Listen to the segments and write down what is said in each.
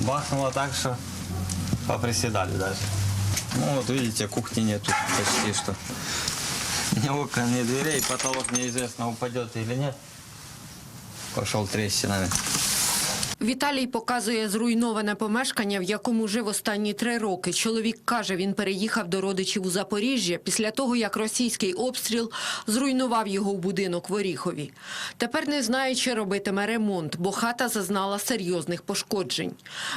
бахнуло так, что поприседали даже. Ну вот видите, кухни нету почти что. Ни окон, ни дверей, потолок неизвестно, упадет или нет. Пошел трещинами. Віталій показує зруйноване помешкання, в якому жив останні три роки. Чоловік каже, він переїхав до родичів у Запоріжжя після того, як російський обстріл зруйнував його в будинок в Оріхові. Тепер не знає, чи робитиме ремонт, бо хата зазнала серйозних пошкоджень.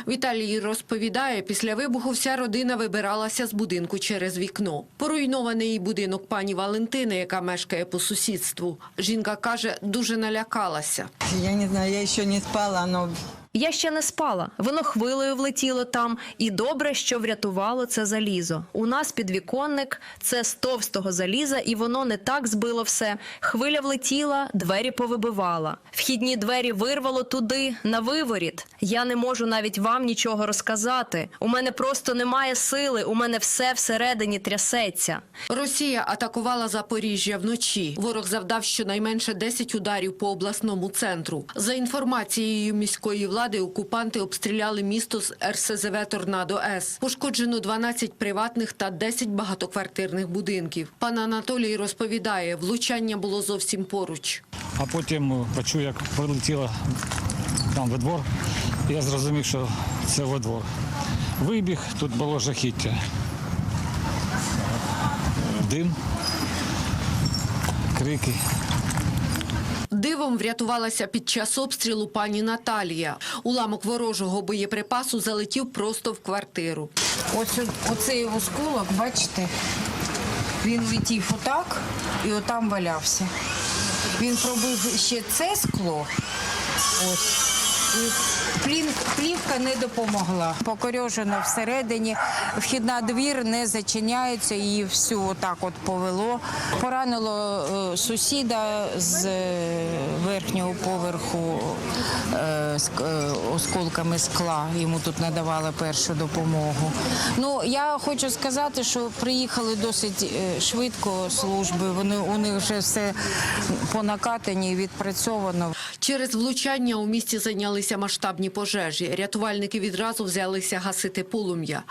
Віталій розповідає, після вибуху вся родина вибиралася з будинку через вікно. Поруйнований будинок пані Валентини, яка мешкає по сусідству. Жінка каже, дуже налякалася. Я не знаю, я еще не спала, но Я ще не спала. Воно хвилею влетіло там, і добре, що врятувало це залізо. У нас підвіконник це з товстого заліза, і воно не так збило все. Хвиля влетіла, двері повибивала. Вхідні двері вирвало туди, на виворіт. Я не можу навіть вам нічого розказати. У мене просто немає сили. У мене все всередині трясеться. Росія атакувала Запоріжжя вночі. Ворог завдав щонайменше 10 ударів по обласному центру. За інформацією міської влади, окупанти обстріляли місто з РСЗВ «Торнадо С». Пошкоджено 12 приватних та 10 багатоквартирних будинків. Пан Анатолій розповідає, влучання було зовсім поруч. А потім почув, як прилетіло там во двор. Я зрозумів, що це во двор. Вибіг, тут було жахіття. Дим, крики. Дивом врятувалася під час обстрілу пані Наталія. Уламок ворожого боєприпасу залетів просто в квартиру. Ось оцей осколок, бачите, він летів отак і отам валявся. Він пробив ще це скло. Ось. І плівка не допомогла. Покорьожено всередині, вхідна двір не зачиняється, її всю отак от повело. Поранило е, сусіда з е, верхнього поверху е, ск- осколками скла. Йому тут надавали першу допомогу. Ну я хочу сказати, що приїхали досить швидко служби. Вони у них вже все по накатанні відпрацьовано. Через влучання у місті зайнялися масштабні пожежі. Рятувальники відразу взялися гасити полум'я.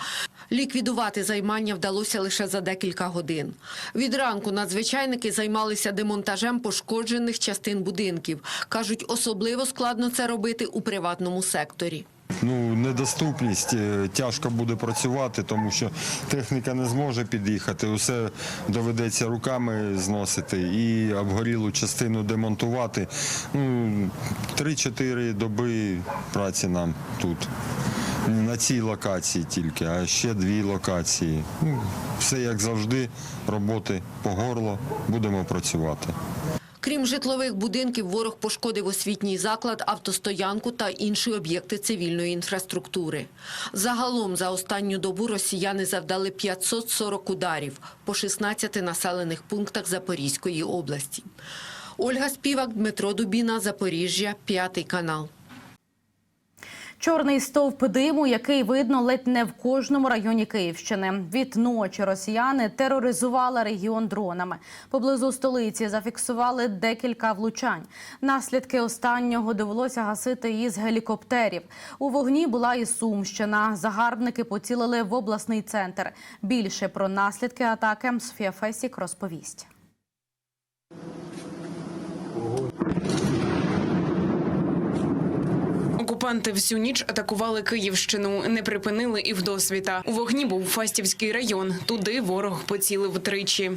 Ліквідувати займання вдалося лише за декілька годин. Від ранку надзвичайники займалися демонтажем пошкоджених частин будинків. Кажуть, особливо складно це робити у приватному секторі. Ну, недоступність е, тяжко буде працювати, тому що техніка не зможе під'їхати. Усе доведеться руками зносити і обгорілу частину демонтувати. Ну, 3-4 доби праці нам тут. На цій локації тільки, а ще дві локації. Ну, все як завжди, роботи по горло, будемо працювати. Крім житлових будинків, ворог пошкодив освітній заклад, автостоянку та інші об'єкти цивільної інфраструктури. Загалом за останню добу росіяни завдали 540 ударів по 16 населених пунктах Запорізької області. Ольга Співак, Дмитро Дубіна, Запоріжжя, п'ятий канал. Чорний стовп диму, який видно ледь не в кожному районі Київщини. Від ночі росіяни тероризували регіон дронами. Поблизу столиці зафіксували декілька влучань. Наслідки останнього довелося гасити із гелікоптерів. У вогні була і Сумщина. Загарбники поцілили в обласний центр. Більше про наслідки атаки Софія Фесік розповість. Окупанти всю ніч атакували Київщину, не припинили і вдосвіта. У вогні був Фастівський район. Туди ворог поцілив тричі.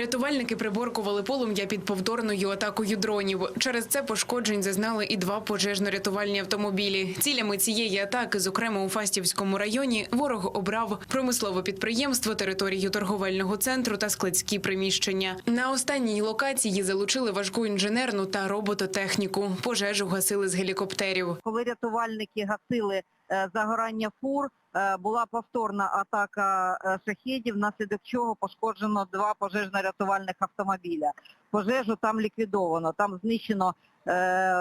Рятувальники приборкували полум'я під повторною атакою дронів. Через це пошкоджень зазнали і два пожежно-рятувальні автомобілі. Цілями цієї атаки, зокрема у Фастівському районі, ворог обрав промислове підприємство, територію торговельного центру та складські приміщення. На останній локації залучили важку інженерну та робототехніку. Пожежу гасили з гелікоптерів. коли рятувальники гасили е, загорання фур, була повторна атака шахідів, шахедів, внаслідок чого пошкоджено два пожежно-рятувальних автомобіля. Пожежу там ліквідовано, там знищено е,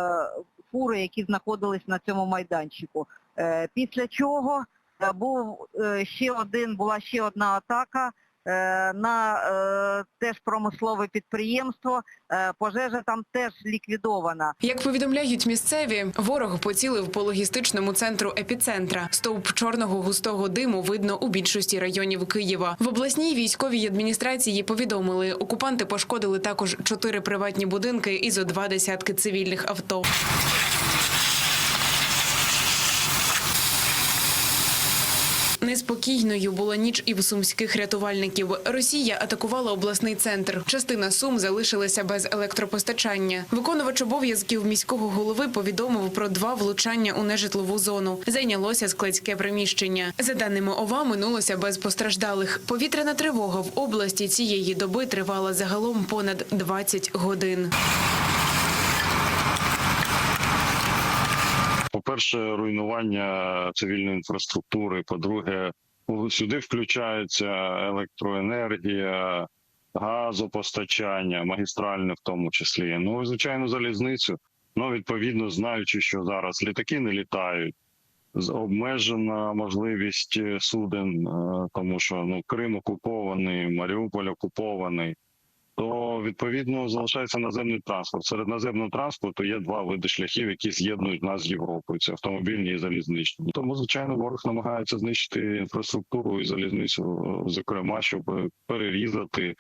фури, які знаходились на цьому майданчику. Е, Після чого е, був е, ще один, була ще одна атака е, на е, теж промислове підприємство. Е, Пожежа там теж ліквідована. Як повідомляють місцеві, ворог поцілив по логістичному центру епіцентра. Стовп чорного густого диму видно у більшості районів Києва. В обласній військовій адміністрації повідомили, окупанти пошкодили також чотири приватні будинки і зо два десятки цивільних авто. Неспокійною була ніч і в сумських рятувальників. Росія атакувала обласний центр. Частина сум залишилася без електропостачання. Виконувач обов'язків міського голови повідомив про два влучання у нежитлову зону. Зайнялося складське приміщення. За даними ОВА, минулося без постраждалих. Повітряна тривога в області цієї доби тривала загалом понад 20 годин. По-перше, руйнування цивільної інфраструктури. По-друге, сюди включається електроенергія, газопостачання, магістральне в тому числі. Ну звичайно, залізницю. Ну, відповідно, знаючи, що зараз літаки не літають, обмежена можливість е, суден, е, тому що ну Крим окупований, Маріуполь окупований. То відповідно залишається наземний транспорт. Серед наземного транспорту є два види шляхів, які з'єднують нас з Європою. Це автомобільні і залізничні. Тому звичайно, ворог намагається знищити інфраструктуру і залізницю, зокрема, щоб перерізати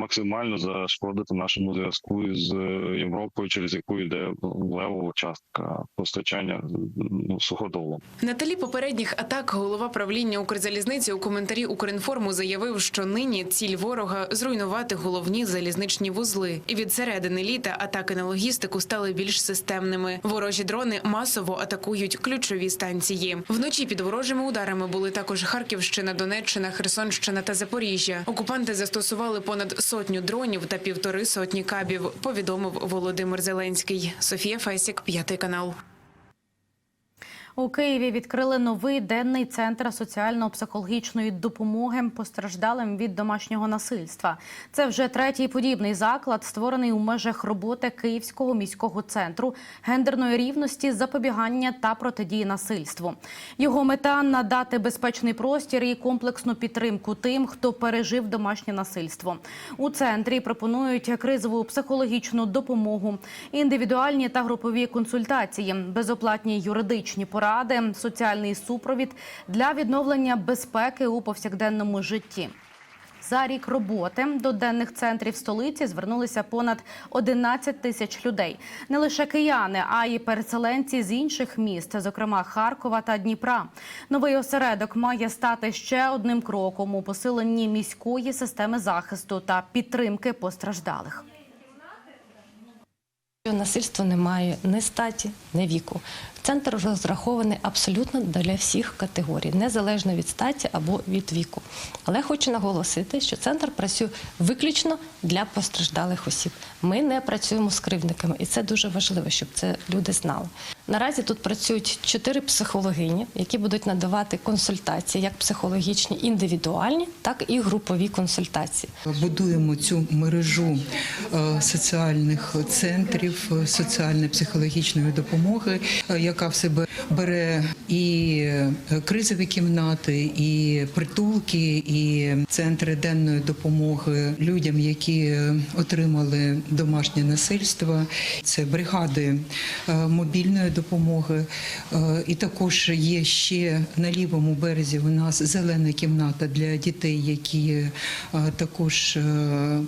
максимально зашкодити нашому зв'язку з е, Європою, через яку йде левова частка постачання ну, суходолом. На тлі попередніх атак голова правління Укрзалізниці у коментарі Укрінформу заявив, що нині ціль ворога зруйнувати головні залізничні вузли. І від середини літа атаки на логістику стали більш системними. Ворожі дрони масово атакують ключові станції. Вночі під ворожими ударами були також Харківщина, Донеччина, Херсонщина та Запоріжжя. Окупанти застосували понад сотню дронів та півтори сотні кабів. Повідомив Володимир Зеленський. Софія Фесік, п'ятий канал. У Києві відкрили новий денний центр соціально-психологічної допомоги постраждалим від домашнього насильства. Це вже третій подібний заклад, створений у межах роботи Київського міського центру гендерної рівності, запобігання та протидії насильству. Його мета надати безпечний простір і комплексну підтримку тим, хто пережив домашнє насильство. У центрі пропонують кризову психологічну допомогу, індивідуальні та групові консультації, безоплатні юридичні поради, соціальний супровід для відновлення безпеки у повсякденному житті. За рік роботи до денних центрів столиці звернулися понад 11 тисяч людей. Не лише кияни, а й переселенці з інших міст, зокрема Харкова та Дніпра. Новий осередок має стати ще одним кроком у посиленні міської системи захисту та підтримки постраждалих. Насильство не має ні статі, ні віку. Центр розрахований абсолютно для всіх категорій, незалежно від статі або від віку. Але хочу наголосити, що центр працює виключно для постраждалих осіб. Ми не працюємо з кривдниками, і це дуже важливо, щоб це люди знали. Наразі тут працюють чотири психологині, які будуть надавати консультації, як психологічні індивідуальні, так і групові консультації. Будуємо цю мережу е, соціальних центрів е, соціально-психологічної допомоги, е, яка в себе бере і кризові кімнати, і притулки, і центри денної допомоги людям, які отримали домашнє насильство. Це бригади мобільної допомоги. Е, І також є ще на лівому березі у нас зелена кімната для дітей, які е, також е,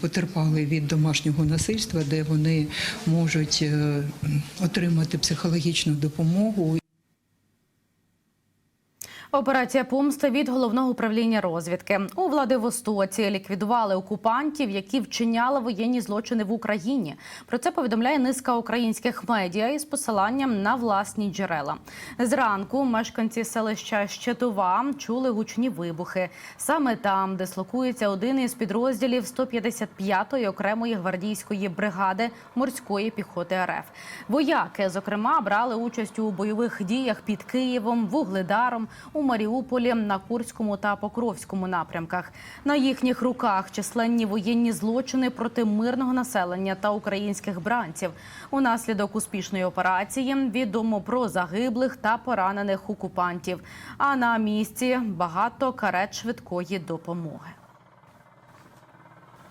потерпали від домашнього насильства, де вони можуть отримати психологічну допомогу. Операція помста від головного управління розвідки у Владивостоці ліквідували окупантів, які вчиняли воєнні злочини в Україні. Про це повідомляє низка українських медіа із посиланням на власні джерела. Зранку мешканці селища Щетова чули гучні вибухи. Саме там дислокується один із підрозділів 155-ї окремої гвардійської бригади морської піхоти РФ. Вояки, зокрема, брали участь у бойових діях під Києвом, Вугледаром, у Маріуполі, на Курському та Покровському напрямках. На їхніх руках численні воєнні злочини проти мирного населення та українських бранців. Унаслідок успішної операції відомо про загиблих та поранених окупантів. А на місці багато карет швидкої допомоги.